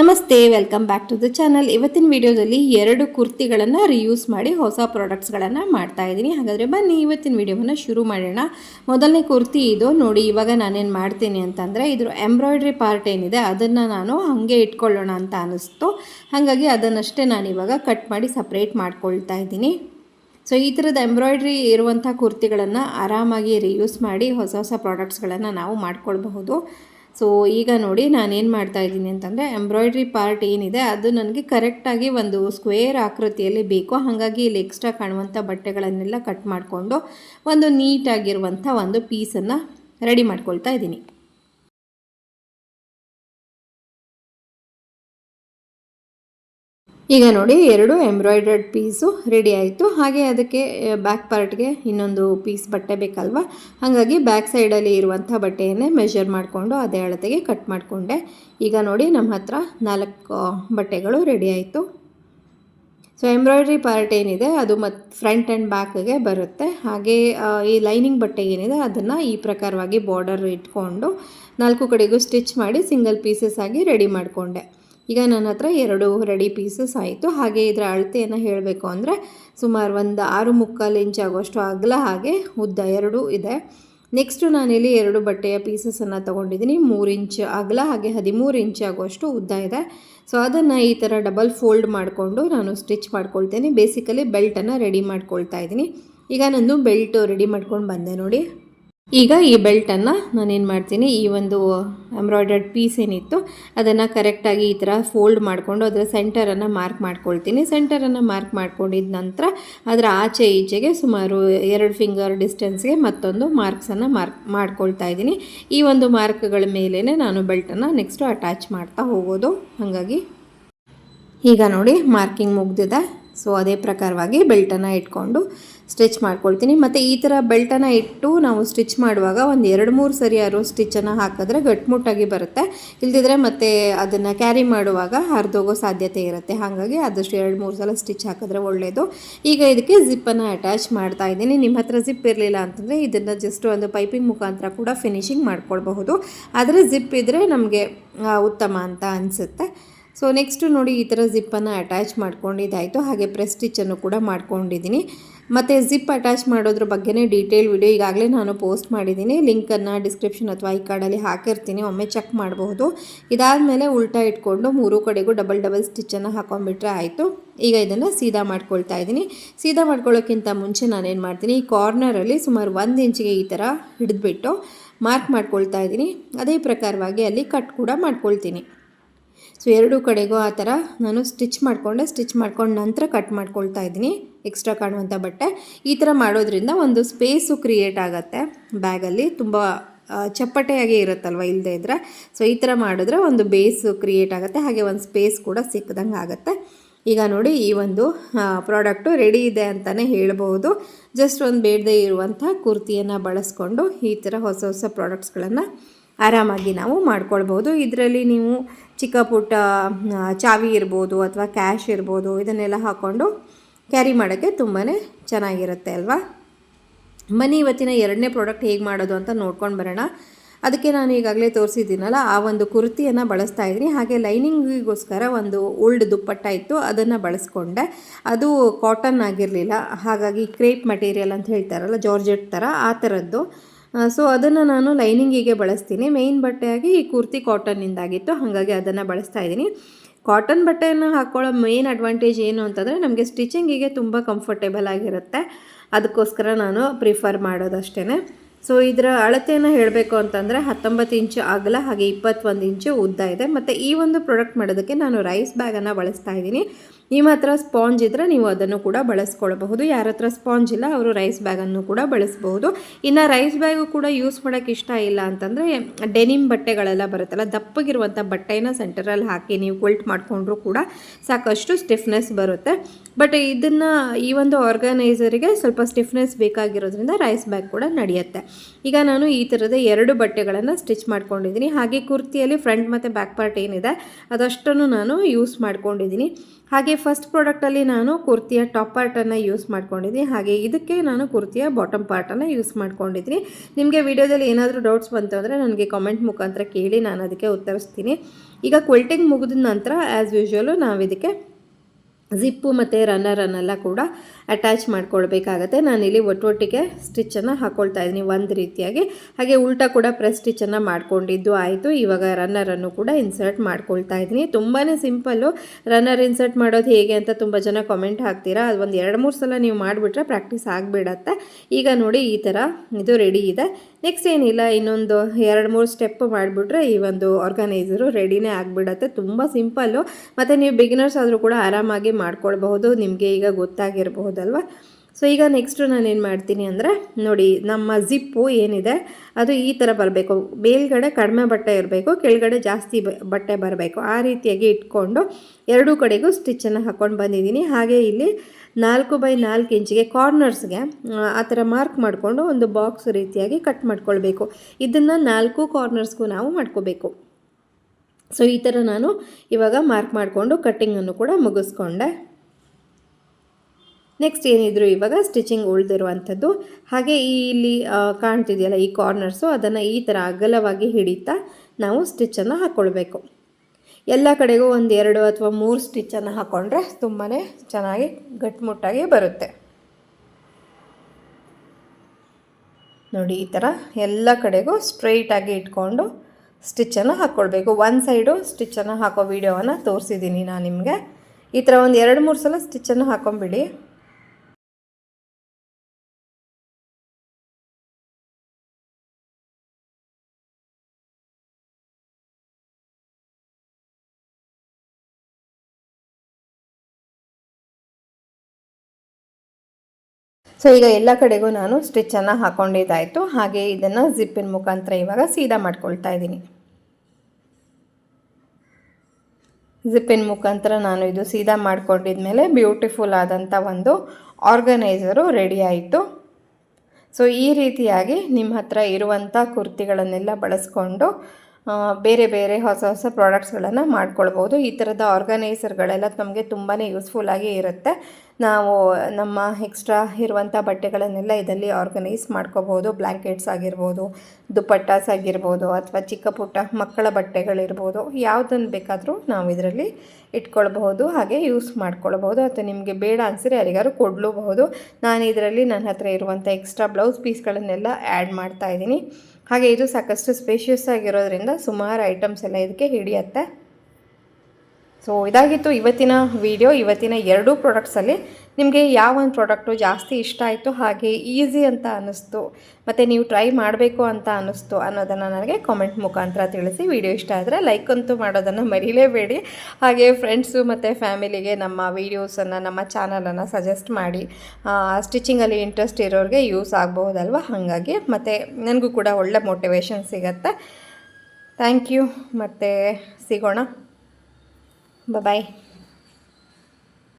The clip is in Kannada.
ನಮಸ್ತೆ welcome back to the channel ಇವತ್ತಿನ ವಿಡಿಯೋದಲ್ಲಿ ಎರಡು ಕುರ್ತಿಗಳನ್ನು ರಿಯೂಸ್ ಮಾಡಿ ಹೊಸ ಪ್ರಾಡಕ್ಟ್ಸ್ಗಳನ್ನು ಮಾಡ್ತಾ ಇದ್ದೀನಿ. ಹಾಗಾದರೆ ಬನ್ನಿ, ಇವತ್ತಿನ ವಿಡಿಯೋವನ್ನು ಶುರು ಮಾಡೋಣ. ಮೊದಲನೇ ಕುರ್ತಿ ಇದು. ನೋಡಿ, ಇವಾಗ ನಾನೇನು ಮಾಡ್ತೀನಿ ಅಂತಂದರೆ, ಇದ್ರ ಎಂಬ್ರಾಯ್ಡ್ರಿ ಪಾರ್ಟ್ ಏನಿದೆ, ಅದನ್ನು ನಾನು ಹಾಗೆ ಇಟ್ಕೊಳ್ಳೋಣ ಅಂತ ಅನ್ನಿಸ್ತು ಹಾಗಾಗಿ ಅದನ್ನಷ್ಟೇ ನಾನು ಇವಾಗ ಕಟ್ ಮಾಡಿ ಸಪ್ರೇಟ್ ಮಾಡ್ಕೊಳ್ತಾ ಇದ್ದೀನಿ. ಸೊ ಈ ಥರದ ಎಂಬ್ರಾಯ್ಡ್ರಿ ಇರುವಂಥ ಕುರ್ತಿಗಳನ್ನು ಆರಾಮಾಗಿ ರಿಯೂಸ್ ಮಾಡಿ ಹೊಸ ಹೊಸ ಪ್ರಾಡಕ್ಟ್ಸ್ಗಳನ್ನು ನಾವು ಮಾಡ್ಕೊಳ್ಬಹುದು. ಸೊ ಈಗ ನೋಡಿ ನಾನೇನು ಮಾಡ್ತಾ ಇದ್ದೀನಿ ಅಂತಂದರೆ ಎಂಬ್ರಾಯ್ಡ್ರಿ ಪಾರ್ಟ್ ಏನಿದೆ, ಅದು ನನಗೆ ಕರೆಕ್ಟಾಗಿ ಒಂದು ಸ್ಕ್ವೇರ್ ಆಕೃತಿಯಲ್ಲಿ ಬೇಕು. ಹಾಗಾಗಿ ಇಲ್ಲಿ ಎಕ್ಸ್ಟ್ರಾ ಕಾಣುವಂಥ ಬಟ್ಟೆಗಳನ್ನೆಲ್ಲ ಕಟ್ ಮಾಡಿಕೊಂಡು ಒಂದು ನೀಟಾಗಿರುವಂಥ ಒಂದು ಪೀಸನ್ನು ರೆಡಿ ಮಾಡ್ಕೊಳ್ತಾ ಇದ್ದೀನಿ. ಈಗ ನೋಡಿ, ಎರಡು ಎಂಬ್ರಾಯ್ಡರ್ಡ್ ಪೀಸು ರೆಡಿ ಆಯಿತು. ಹಾಗೆ ಅದಕ್ಕೆ ಬ್ಯಾಕ್ ಪಾರ್ಟ್ಗೆ ಇನ್ನೊಂದು ಪೀಸ್ ಬಟ್ಟೆ ಬೇಕಲ್ವ? ಹಾಗಾಗಿ ಬ್ಯಾಕ್ ಸೈಡಲ್ಲಿ ಇರುವಂಥ ಬಟ್ಟೆಯನ್ನೇ ಮೆಷರ್ ಮಾಡಿಕೊಂಡು ಅದೇ ಅಳತೆಗೆ ಕಟ್ ಮಾಡಿಕೊಂಡೆ. ಈಗ ನೋಡಿ, ನಮ್ಮ ಹತ್ರ ನಾಲ್ಕು ಬಟ್ಟೆಗಳು ರೆಡಿ ಆಯಿತು. ಸೊ ಎಂಬ್ರಾಯ್ಡ್ರಿ ಪಾರ್ಟ್ ಏನಿದೆ, ಅದು ಮತ್ತು ಫ್ರಂಟ್ ಆ್ಯಂಡ್ ಬ್ಯಾಕ್ಗೆ ಬರುತ್ತೆ. ಹಾಗೆ ಈ ಲೈನಿಂಗ್ ಬಟ್ಟೆ ಏನಿದೆ, ಅದನ್ನು ಈ ಪ್ರಕಾರವಾಗಿ ಬಾರ್ಡರ್ ಇಟ್ಕೊಂಡು ನಾಲ್ಕು ಕಡೆಗೂ ಸ್ಟಿಚ್ ಮಾಡಿ ಸಿಂಗಲ್ ಪೀಸಸ್ ಆಗಿ ರೆಡಿ ಮಾಡಿಕೊಂಡೆ. ಈಗ ನನ್ನ ಹತ್ರ ಎರಡು ರೆಡಿ ಪೀಸಸ್ ಆಯಿತು. ಹಾಗೆ ಇದರ ಅಳತೆಯನ್ನು ಹೇಳಬೇಕು ಅಂದರೆ ಸುಮಾರು ಒಂದು ಆರು ಮುಕ್ಕಾಲು ಇಂಚ್ ಆಗುವಷ್ಟು ಅಗಲ ಹಾಗೆ ಉದ್ದ ಎರಡು ಇದೆ. ನೆಕ್ಸ್ಟು ನಾನಿಲ್ಲಿ ಎರಡು ಬಟ್ಟೆಯ ಪೀಸಸನ್ನು ತೊಗೊಂಡಿದ್ದೀನಿ. ಮೂರು ಇಂಚ್ ಅಗಲ ಹಾಗೆ ಹದಿಮೂರು ಇಂಚ್ ಆಗುವಷ್ಟು ಉದ್ದ ಇದೆ. ಸೊ ಅದನ್ನು ಈ ಥರ ಡಬಲ್ ಫೋಲ್ಡ್ ಮಾಡಿಕೊಂಡು ನಾನು ಸ್ಟಿಚ್ ಮಾಡ್ಕೊಳ್ತೇನೆ. ಬೇಸಿಕಲಿ ಬೆಲ್ಟನ್ನು ರೆಡಿ ಮಾಡ್ಕೊಳ್ತಾ ಇದ್ದೀನಿ. ಈಗ ನಂದು ಬೆಲ್ಟ್ ರೆಡಿ ಮಾಡ್ಕೊಂಡು ಬಂದೆ ನೋಡಿ. ಈಗ ಈ ಬೆಲ್ಟನ್ನು ನಾನೇನು ಮಾಡ್ತೀನಿ, ಈ ಒಂದು ಎಂಬ್ರಾಯ್ಡರ್ಡ್ ಪೀಸ್ ಏನಿತ್ತು, ಅದನ್ನು ಕರೆಕ್ಟಾಗಿ ಈ ಥರ ಫೋಲ್ಡ್ ಮಾಡಿಕೊಂಡು ಅದರ ಸೆಂಟರನ್ನು ಮಾರ್ಕ್ ಮಾಡ್ಕೊಳ್ತೀನಿ. ಸೆಂಟರನ್ನು ಮಾರ್ಕ್ ಮಾಡ್ಕೊಂಡಿದ್ದ ನಂತರ ಅದರ ಆಚೆ ಈಚೆಗೆ ಸುಮಾರು ಎರಡು ಫಿಂಗರ್ ಡಿಸ್ಟೆನ್ಸ್ಗೆ ಮತ್ತೊಂದು ಮಾರ್ಕ್ಸನ್ನು ಮಾರ್ಕ್ ಮಾಡ್ಕೊಳ್ತಾ ಇದ್ದೀನಿ. ಈ ಒಂದು ಮಾರ್ಕ್ಗಳ ಮೇಲೇ ನಾನು ಬೆಲ್ಟನ್ನು ನೆಕ್ಸ್ಟು ಅಟ್ಯಾಚ್ ಮಾಡ್ತಾ ಹೋಗೋದು. ಹಾಗಾಗಿ ಈಗ ನೋಡಿ ಮಾರ್ಕಿಂಗ್ ಮುಗ್ದಿದೆ. ಸೊ ಅದೇ ಪ್ರಕಾರವಾಗಿ ಬೆಲ್ಟನ್ನು ಇಟ್ಕೊಂಡು ಸ್ಟಿಚ್ ಮಾಡ್ಕೊಳ್ತೀನಿ. ಮತ್ತು ಈ ಥರ ಬೆಲ್ಟನ್ನು ಇಟ್ಟು ನಾವು ಸ್ಟಿಚ್ ಮಾಡುವಾಗ ಒಂದು ಎರಡು ಮೂರು ಸರಿ ಯಾರು ಸ್ಟಿಚ್ಚನ್ನು ಹಾಕಿದ್ರೆ ಗಟ್ಮುಟ್ಟಾಗಿ ಬರುತ್ತೆ. ಇಲ್ದಿದ್ರೆ ಮತ್ತೆ ಅದನ್ನು ಕ್ಯಾರಿ ಮಾಡುವಾಗ ಹರಿದೋಗೋ ಸಾಧ್ಯತೆ ಇರುತ್ತೆ. ಹಾಗಾಗಿ ಆದಷ್ಟು ಎರಡು ಮೂರು ಸಲ ಸ್ಟಿಚ್ ಹಾಕಿದ್ರೆ ಒಳ್ಳೆಯದು ಈಗ ಇದಕ್ಕೆ ಜಿಪ್ಪನ್ನು ಅಟ್ಯಾಚ್ ಮಾಡ್ತಾ ಇದ್ದೀನಿ. ನಿಮ್ಮ ಹತ್ರ ಜಿಪ್ ಇರಲಿಲ್ಲ ಅಂತಂದರೆ ಇದನ್ನು ಜಸ್ಟ್ ಒಂದು ಪೈಪಿಂಗ್ ಮುಖಾಂತರ ಕೂಡ ಫಿನಿಶಿಂಗ್ ಮಾಡ್ಕೊಳ್ಬಹುದು. ಆದರೆ ಜಿಪ್ ಇದ್ದರೆ ನಮಗೆ ಉತ್ತಮ ಅಂತ ಅನಿಸುತ್ತೆ. ಸೊ ನೆಕ್ಸ್ಟು ನೋಡಿ ಈ ಥರ ಜಿಪ್ಪನ್ನು ಅಟ್ಯಾಚ್ ಮಾಡ್ಕೊಂಡಿದ್ದಾಯಿತು. ಹಾಗೆ ಪ್ರೆಸ್ ಸ್ಟಿಚ್ಚನ್ನು ಕೂಡ ಮಾಡ್ಕೊಂಡಿದ್ದೀನಿ. ಮತ್ತು ಜಿಪ್ ಅಟ್ಯಾಚ್ ಮಾಡೋದ್ರ ಬಗ್ಗೆನೇ ಡೀಟೇಲ್ ವಿಡಿಯೋ ಈಗಾಗಲೇ ನಾನು ಪೋಸ್ಟ್ ಮಾಡಿದ್ದೀನಿ. ಲಿಂಕನ್ನು ಡಿಸ್ಕ್ರಿಪ್ಷನ್ ಅಥವಾ ಈ ಕಾರ್ಡಲ್ಲಿ ಹಾಕಿರ್ತೀನಿ. ಒಮ್ಮೆ ಚೆಕ್ ಮಾಡಬಹುದು. ಇದಾದಮೇಲೆ ಉಲ್ಟಾ ಇಟ್ಕೊಂಡು ಮೂರು ಕಡೆಗೂ ಡಬಲ್ ಡಬಲ್ ಸ್ಟಿಚ್ಚನ್ನು ಹಾಕೊಂಡ್ಬಿಟ್ರೆ ಆಯಿತು. ಈಗ ಇದನ್ನು ಸೀದಾ ಮಾಡ್ಕೊಳ್ತಾ ಇದ್ದೀನಿ. ಸೀದಾ ಮಾಡ್ಕೊಳ್ಳೋಕ್ಕಿಂತ ಮುಂಚೆ ನಾನೇನು ಮಾಡ್ತೀನಿ? ಈ ಕಾರ್ನರಲ್ಲಿ ಸುಮಾರು ಒಂದು ಇಂಚಿಗೆ ಈ ಥರ ಹಿಡಿದ್ಬಿಟ್ಟು ಮಾರ್ಕ್ ಮಾಡ್ಕೊಳ್ತಾ ಇದ್ದೀನಿ. ಅದೇ ಪ್ರಕಾರವಾಗಿ ಅಲ್ಲಿ ಕಟ್ ಕೂಡ ಮಾಡ್ಕೊಳ್ತೀನಿ. ಸೊ ಎರಡೂ ಕಡೆಗೂ ಆ ಥರ ನಾನು ಸ್ಟಿಚ್ ಮಾಡಿಕೊಂಡೆ ಸ್ಟಿಚ್ ಮಾಡ್ಕೊಂಡು ನಂತರ ಕಟ್ ಮಾಡ್ಕೊಳ್ತಾ ಇದ್ದೀನಿ ಎಕ್ಸ್ಟ್ರಾ ಕಾಣುವಂಥ ಬಟ್ಟೆ. ಈ ಥರ ಮಾಡೋದ್ರಿಂದ ಒಂದು ಸ್ಪೇಸು ಕ್ರಿಯೇಟ್ ಆಗುತ್ತೆ. ಬ್ಯಾಗಲ್ಲಿ ತುಂಬ ಚಪ್ಪಟೆಯಾಗಿ ಇರುತ್ತಲ್ವ ಇಲ್ಲದೆ ಇದ್ದರೆ ಸೊ ಈ ಥರ ಮಾಡಿದ್ರೆ ಒಂದು ಬೇಸು ಕ್ರಿಯೇಟ್ ಆಗುತ್ತೆ, ಹಾಗೆ ಒಂದು ಸ್ಪೇಸ್ ಕೂಡ ಸಿಕ್ಕದಂಗೆ ಆಗುತ್ತೆ. ಈಗ ನೋಡಿ, ಈ ಒಂದು ಪ್ರಾಡಕ್ಟು ರೆಡಿ ಇದೆ ಅಂತಲೇ ಹೇಳ್ಬೋದು. ಜಸ್ಟ್ ಒಂದು ಬೇಡದೇ ಇರುವಂಥ ಕುರ್ತಿಯನ್ನು ಬಳಸ್ಕೊಂಡು ಈ ಥರ ಹೊಸ ಹೊಸ ಪ್ರಾಡಕ್ಟ್ಸ್ಗಳನ್ನು ಆರಾಮಾಗಿ ನಾವು ಮಾಡ್ಕೊಳ್ಬೋದು. ಇದರಲ್ಲಿ ನೀವು ಚಿಕ್ಕ ಪುಟ್ಟ ಚಾವಿ ಇರ್ಬೋದು ಅಥವಾ ಕ್ಯಾಶ್ ಇರ್ಬೋದು ಇದನ್ನೆಲ್ಲ ಹಾಕ್ಕೊಂಡು ಕ್ಯಾರಿ ಮಾಡೋಕ್ಕೆ ತುಂಬಾ ಚೆನ್ನಾಗಿರುತ್ತೆ ಅಲ್ವಾ? ಬನ್ನಿ ಇವತ್ತಿನ ಎರಡನೇ ಪ್ರಾಡಕ್ಟ್ ಹೇಗೆ ಮಾಡೋದು ಅಂತ ನೋಡ್ಕೊಂಡು ಬರೋಣ. ಅದಕ್ಕೆ ನಾನು ಈಗಾಗಲೇ ತೋರಿಸಿದ್ದೀನಲ್ಲ, ಆ ಒಂದು ಕುರ್ತಿಯನ್ನು ಬಳಸ್ತಾ ಇದ್ದೀನಿ. ಹಾಗೆ ಲೈನಿಂಗಿಗೋಸ್ಕರ ಒಂದು ಓಲ್ಡ್ ದುಪ್ಪಟ್ಟ ಇತ್ತು, ಅದನ್ನು ಬಳಸ್ಕೊಂಡೆ. ಅದು ಕಾಟನ್ ಆಗಿರಲಿಲ್ಲ, ಹಾಗಾಗಿ ಕ್ರೇಪ್ ಮಟೀರಿಯಲ್ ಅಂತ ಹೇಳ್ತಾರಲ್ಲ, ಜಾರ್ಜೆಟ್ ಥರ ಆ ಥರದ್ದು ಸೊ ಅದನ್ನು ನಾನು ಲೈನಿಂಗಿಗೆ ಬಳಸ್ತೀನಿ. ಮೇಯ್ನ್ ಬಟ್ಟೆಯಾಗಿ ಈ ಕುರ್ತಿ ಕಾಟನ್ನಿಂದಾಗಿತ್ತು ಹಾಗಾಗಿ ಅದನ್ನು ಬಳಸ್ತಾ ಇದ್ದೀನಿ. ಕಾಟನ್ ಬಟ್ಟೆಯನ್ನು ಹಾಕ್ಕೊಳ್ಳೋ ಮೇಯ್ನ್ ಅಡ್ವಾಂಟೇಜ್ ಏನು ಅಂತಂದರೆ ನಮಗೆ ಸ್ಟಿಚಿಂಗಿಗೆ ತುಂಬ ಕಂಫರ್ಟೇಬಲ್ ಆಗಿರುತ್ತೆ. ಅದಕ್ಕೋಸ್ಕರ ನಾನು ಪ್ರಿಫರ್ ಮಾಡೋದಷ್ಟೇ ಸೊ ಇದರ ಅಳತೆಯನ್ನು ಹೇಳಬೇಕು ಅಂತಂದರೆ ಹತ್ತೊಂಬತ್ತು ಇಂಚು ಅಗಲ ಹಾಗೆ ಇಪ್ಪತ್ತೊಂದು ಇಂಚು ಉದ್ದ ಇದೆ. ಮತ್ತು ಈ ಒಂದು ಪ್ರಾಡಕ್ಟ್ ಮಾಡೋದಕ್ಕೆ ನಾನು ರೈಸ್ ಬ್ಯಾಗನ್ನು ಬಳಸ್ತಾ ಇದ್ದೀನಿ. ನಿಮ್ಮ ಹತ್ರ ಸ್ಪಾಂಜ್ ಇದ್ದರೆ ನೀವು ಅದನ್ನು ಕೂಡ ಬಳಸ್ಕೊಳ್ಬಹುದು. ಯಾರ ಹತ್ರ ಸ್ಪಾಂಜ್ ಇಲ್ಲ, ಅವರು ರೈಸ್ ಬ್ಯಾಗನ್ನು ಕೂಡ ಬಳಸ್ಬಹುದು. ಇನ್ನು ರೈಸ್ ಬ್ಯಾಗು ಕೂಡ ಯೂಸ್ ಮಾಡೋಕ್ಕೆ ಇಷ್ಟ ಇಲ್ಲ ಅಂತಂದರೆ ಡೆನಿಮ್ ಬಟ್ಟೆಗಳೆಲ್ಲ ಬರುತ್ತಲ್ಲ ದಪ್ಪಗಿರುವಂಥ ಬಟ್ಟೆನ ಸೆಂಟರಲ್ಲಿ ಹಾಕಿ ನೀವು ಗೊಲ್ಟ್ ಮಾಡಿಕೊಂಡ್ರೂ ಕೂಡ ಸಾಕಷ್ಟು ಸ್ಟಿಫ್ನೆಸ್ ಬರುತ್ತೆ. ಬಟ್ ಇದನ್ನು ಈ ಒಂದು ಆರ್ಗನೈಸರಿಗೆ ಸ್ವಲ್ಪ ಸ್ಟಿಫ್ನೆಸ್ ಬೇಕಾಗಿರೋದ್ರಿಂದ ರೈಸ್ ಬ್ಯಾಗ್ ಕೂಡ ನಡೆಯುತ್ತೆ. ಈಗ ನಾನು ಈ ಥರದ ಎರಡು ಬಟ್ಟೆಗಳನ್ನು ಸ್ಟಿಚ್ ಮಾಡ್ಕೊಂಡಿದ್ದೀನಿ. ಹಾಗೆ ಕುರ್ತಿಯಲ್ಲಿ ಫ್ರಂಟ್ ಮತ್ತು ಬ್ಯಾಕ್ ಪಾರ್ಟ್ ಏನಿದೆ, ಅದಷ್ಟನ್ನು ನಾನು ಯೂಸ್ ಮಾಡ್ಕೊಂಡಿದ್ದೀನಿ. ಹಾಗೆ ಫಸ್ಟ್ ಪ್ರಾಡಕ್ಟಲ್ಲಿ ನಾನು ಕುರ್ತಿಯ ಟಾಪ್ ಪಾರ್ಟನ್ನು ಯೂಸ್ ಮಾಡ್ಕೊಂಡಿದ್ದೀನಿ. ಹಾಗೆ ಇದಕ್ಕೆ ನಾನು ಕುರ್ತಿಯ ಬಾಟಮ್ ಪಾರ್ಟನ್ನು ಯೂಸ್ ಮಾಡ್ಕೊಂಡಿದ್ದೀನಿ. ನಿಮಗೆ ವಿಡಿಯೋದಲ್ಲಿ ಏನಾದರೂ ಡೌಟ್ಸ್ ಬಂತು ಅಂದರೆ ನನಗೆ ಕಾಮೆಂಟ್ ಮುಖಾಂತರ ಕೇಳಿ ನಾನು ಅದಕ್ಕೆ ಉತ್ತರಿಸ್ತೀನಿ. ಈಗ ಕ್ವಿಲ್ಟಿಂಗ್ ಮುಗಿದ ನಂತರ ಆ್ಯಸ್ ಯೂಶ್ವಲು ನಾವು ಇದಕ್ಕೆ ಜಿಪ್ಪು ಮತ್ತು ರನ್ನರನ್ನೆಲ್ಲ ಕೂಡ ಅಟ್ಯಾಚ್ ಮಾಡ್ಕೊಳ್ಬೇಕಾಗತ್ತೆ. ನಾನಿಲ್ಲಿ ಒಟ್ಟೊಟ್ಟಿಗೆ ಸ್ಟಿಚ್ಚನ್ನು ಹಾಕ್ಕೊಳ್ತಾ ಇದ್ದೀನಿ ಒಂದು ರೀತಿಯಾಗಿ. ಹಾಗೆ ಉಲ್ಟಾ ಕೂಡ ಪ್ರೆಸ್ ಸ್ಟಿಚ್ಚನ್ನು ಮಾಡ್ಕೊಂಡಿದ್ದು ಆಯಿತು. ಇವಾಗ ರನ್ನರನ್ನು ಕೂಡ ಇನ್ಸರ್ಟ್ ಮಾಡ್ಕೊಳ್ತಾ ಇದ್ದೀನಿ. ತುಂಬಾ ಸಿಂಪಲ್ಲು ರನ್ನರ್ ಇನ್ಸರ್ಟ್ ಮಾಡೋದು ಹೇಗೆ ಅಂತ ತುಂಬ ಜನ ಕಾಮೆಂಟ್ ಹಾಕ್ತೀರಾ? ಅದು ಒಂದು ಎರಡು ಮೂರು ಸಲ ನೀವು ಮಾಡಿಬಿಟ್ರೆ ಪ್ರಾಕ್ಟೀಸ್ ಆಗಿಬಿಡತ್ತೆ. ಈಗ ನೋಡಿ ಈ ಥರ ಇದು ರೆಡಿ ಇದೆ. ನೆಕ್ಸ್ಟ್ ಏನಿಲ್ಲ, ಇನ್ನೊಂದು ಎರಡು ಮೂರು ಸ್ಟೆಪ್ ಮಾಡಿಬಿಟ್ರೆ ಈ ಒಂದು ಆರ್ಗನೈಸರು ರೆಡಿನೇ ಆಗಿಬಿಡತ್ತೆ. ತುಂಬ ಸಿಂಪಲ್ಲು ಮತ್ತು ನೀವು ಬಿಗಿನರ್ಸ್ ಆದರೂ ಕೂಡ ಆರಾಮಾಗಿ ಮಾಡ್ಕೊಳ್ಬಹುದು. ನಿಮಗೆ ಈಗ ಗೊತ್ತಾಗಿರಬಹುದಲ್ವ ಸೊ ಈಗ ನೆಕ್ಸ್ಟು ನಾನೇನು ಮಾಡ್ತೀನಿ ಅಂದರೆ, ನೋಡಿ, ನಮ್ಮ ಜಿಪ್ಪು ಏನಿದೆ, ಅದು ಈ ಥರ ಬರಬೇಕು. ಮೇಲ್ಗಡೆ ಕಡಿಮೆ ಬಟ್ಟೆ ಇರಬೇಕು, ಕೆಳಗಡೆ ಜಾಸ್ತಿ ಬಟ್ಟೆ ಬರಬೇಕು. ಆ ರೀತಿಯಾಗಿ ಇಟ್ಕೊಂಡು ಎರಡೂ ಕಡೆಗೂ ಸ್ಟಿಚ್ಚನ್ನು ಹಾಕ್ಕೊಂಡು ಬಂದಿದ್ದೀನಿ. ಹಾಗೆ ಇಲ್ಲಿ ನಾಲ್ಕು ಬೈ ನಾಲ್ಕು ಇಂಚಿಗೆ ಕಾರ್ನರ್ಸ್ಗೆ ಆ ಥರ ಮಾರ್ಕ್ ಮಾಡಿಕೊಂಡು ಒಂದು ಬಾಕ್ಸ್ ರೀತಿಯಾಗಿ ಕಟ್ ಮಾಡ್ಕೊಳ್ಬೇಕು. ಇದನ್ನು ನಾಲ್ಕು ಕಾರ್ನರ್ಸ್ಗೂ ನಾವು ಮಾಡ್ಕೋಬೇಕು. ಸೊ ಈ ಥರ ನಾನು ಇವಾಗ ಮಾರ್ಕ್ ಮಾಡಿಕೊಂಡು ಕಟ್ಟಿಂಗನ್ನು ಕೂಡ ಮುಗಿಸ್ಕೊಂಡೆ. ನೆಕ್ಸ್ಟ್ ಏನಿದ್ರು ಇವಾಗ ಸ್ಟಿಚಿಂಗ್ ಉಳಿದಿರುವಂಥದ್ದು. ಹಾಗೆ ಈ ಇಲ್ಲಿ ಕಾಣ್ತಿದೆಯಲ್ಲ ಈ ಕಾರ್ನರ್ಸು ಅದನ್ನು ಈ ಥರ ಅಗಲವಾಗಿ ಹಿಡಿತಾ ನಾವು ಸ್ಟಿಚ್ಚನ್ನು ಹಾಕ್ಕೊಳ್ಬೇಕು ಎಲ್ಲ ಕಡೆಗೂ ಒಂದು ಎರಡು ಅಥವಾ ಮೂರು ಸ್ಟಿಚ್ಚನ್ನು ಹಾಕ್ಕೊಂಡ್ರೆ ತುಂಬಾ ಚೆನ್ನಾಗಿ ಗಟ್ಟಿಮುಟ್ಟಾಗಿ ಬರುತ್ತೆ. ನೋಡಿ, ಈ ಥರ ಎಲ್ಲ ಕಡೆಗೂ ಸ್ಟ್ರೈಟಾಗಿ ಇಟ್ಕೊಂಡು ಸ್ಟಿಚ್ಚನ್ನು ಹಾಕ್ಕೊಳ್ಬೇಕು ಒಂದು ಸೈಡು ಸ್ಟಿಚ್ಚನ್ನು ಹಾಕೋ ವೀಡಿಯೋವನ್ನು ತೋರಿಸಿದ್ದೀನಿ ನಾನು ನಿಮಗೆ. ಈ ಥರ ಒಂದು ಎರಡು ಮೂರು ಸಲ ಸ್ಟಿಚ್ಚನ್ನು ಹಾಕೊಂಬಿಡಿ ಸೊ ಈಗ ಎಲ್ಲ ಕಡೆಗೂ ನಾನು ಸ್ಟಿಚ್ಚನ್ನು ಹಾಕ್ಕೊಂಡಿದ್ದಾಯಿತು ಹಾಗೆ ಇದನ್ನು ಜಿಪ್ಪಿನ ಮುಖಾಂತರ ಇವಾಗ ಸೀದಾ ಮಾಡ್ಕೊಳ್ತಾ ಇದ್ದೀನಿ. ಜಿಪ್ಪಿನ ಮುಖಾಂತರ ನಾನು ಇದು ಸೀದಾ ಮಾಡ್ಕೊಂಡಿದ್ಮೇಲೆ ಬ್ಯೂಟಿಫುಲ್ ಆದಂಥ ಒಂದು ಆರ್ಗನೈಸರು ರೆಡಿ ಆಯಿತು. ಸೊ ಈ ರೀತಿಯಾಗಿ ನಿಮ್ಮ ಹತ್ರ ಇರುವಂಥ ಕುರ್ತಿಗಳನ್ನೆಲ್ಲ ಬಳಸ್ಕೊಂಡು ಬೇರೆ ಬೇರೆ ಹೊಸ ಹೊಸ ಪ್ರಾಡಕ್ಟ್ಸ್ಗಳನ್ನು ಮಾಡ್ಕೊಳ್ಬೋದು. ಈ ಥರದ ಆರ್ಗನೈಸರ್ಗಳೆಲ್ಲ ನಮಗೆ ತುಂಬಾ ಯೂಸ್ಫುಲ್ಲಾಗಿ ಇರುತ್ತೆ. ನಾವು ನಮ್ಮ ಎಕ್ಸ್ಟ್ರಾ ಇರುವಂಥ ಬಟ್ಟೆಗಳನ್ನೆಲ್ಲ ಇದರಲ್ಲಿ ಆರ್ಗನೈಸ್ ಮಾಡ್ಕೋಬೋದು. ಬ್ಲ್ಯಾಂಕೆಟ್ಸ್ ಆಗಿರ್ಬೋದು ದುಪ್ಪಟ್ಟಾಸ್ ಆಗಿರ್ಬೋದು, ಅಥವಾ ಚಿಕ್ಕ ಪುಟ್ಟ ಮಕ್ಕಳ ಬಟ್ಟೆಗಳಿರ್ಬೋದು. ಯಾವುದನ್ನು ಬೇಕಾದರೂ ನಾವು ಇದರಲ್ಲಿ ಇಟ್ಕೊಳ್ಬಹುದು, ಹಾಗೆ ಯೂಸ್ ಮಾಡ್ಕೊಳ್ಬಹುದು. ಅಥವಾ ನಿಮಗೆ ಬೇಡ ಅನಿಸಿದ್ರೆ ಯಾರಿಗಾರು ಕೊಡಲೂಬಹುದು. ನಾನು ಇದರಲ್ಲಿ ನನ್ನ ಹತ್ರ ಇರುವಂಥ ಎಕ್ಸ್ಟ್ರಾ ಬ್ಲೌಸ್ ಪೀಸ್ಗಳನ್ನೆಲ್ಲ ಆ್ಯಡ್ ಮಾಡ್ತಾ ಇದ್ದೀನಿ. ಹಾಗೆ ಇದು ಸಾಕಷ್ಟು ಸ್ಪೇಷಿಯಸ್ ಆಗಿರೋದ್ರಿಂದ ಸುಮಾರು ಐಟಮ್ಸ್ ಎಲ್ಲ ಇದಕ್ಕೆ ಹಿಡಿಯತ್ತೆ. ಸೊ ಇದಾಗಿತ್ತು ಇವತ್ತಿನ ವಿಡಿಯೋ ಇವತ್ತಿನ ಎರಡೂ ಪ್ರಾಡಕ್ಟ್ಸಲ್ಲಿ ನಿಮಗೆ ಯಾವ ಒಂದು ಪ್ರಾಡಕ್ಟು ಜಾಸ್ತಿ ಇಷ್ಟ ಆಯಿತು, ಹಾಗೆ ಈಸಿ ಅಂತ ಅನ್ನಿಸ್ತು, ಮತ್ತು ನೀವು ಟ್ರೈ ಮಾಡಬೇಕು ಅಂತ ಅನ್ನಿಸ್ತು ಅನ್ನೋದನ್ನು ನನಗೆ ಕಾಮೆಂಟ್ ಮುಖಾಂತರ ತಿಳಿಸಿ. ವಿಡಿಯೋ ಇಷ್ಟ ಆದರೆ ಲೈಕ್ ಅಂತೂ ಮಾಡೋದನ್ನು ಮರೀಲೇಬೇಡಿ. ಹಾಗೆ ಫ್ರೆಂಡ್ಸು ಮತ್ತು ಫ್ಯಾಮಿಲಿಗೆ ನಮ್ಮ ವೀಡಿಯೋಸನ್ನು ನಮ್ಮ ಚಾನಲನ್ನು ಸಜೆಸ್ಟ್ ಮಾಡಿ. ಸ್ಟಿಚಿಂಗಲ್ಲಿ ಇಂಟ್ರೆಸ್ಟ್ ಇರೋರಿಗೆ ಯೂಸ್ ಆಗಬಹುದಲ್ವ? ಹಾಗಾಗಿ ಮತ್ತು ನನಗೂ ಕೂಡ ಒಳ್ಳೆ ಮೋಟಿವೇಶನ್ ಸಿಗತ್ತೆ. ಥ್ಯಾಂಕ್ ಯು ಮತ್ತು ಸಿಗೋಣ. Bye-bye.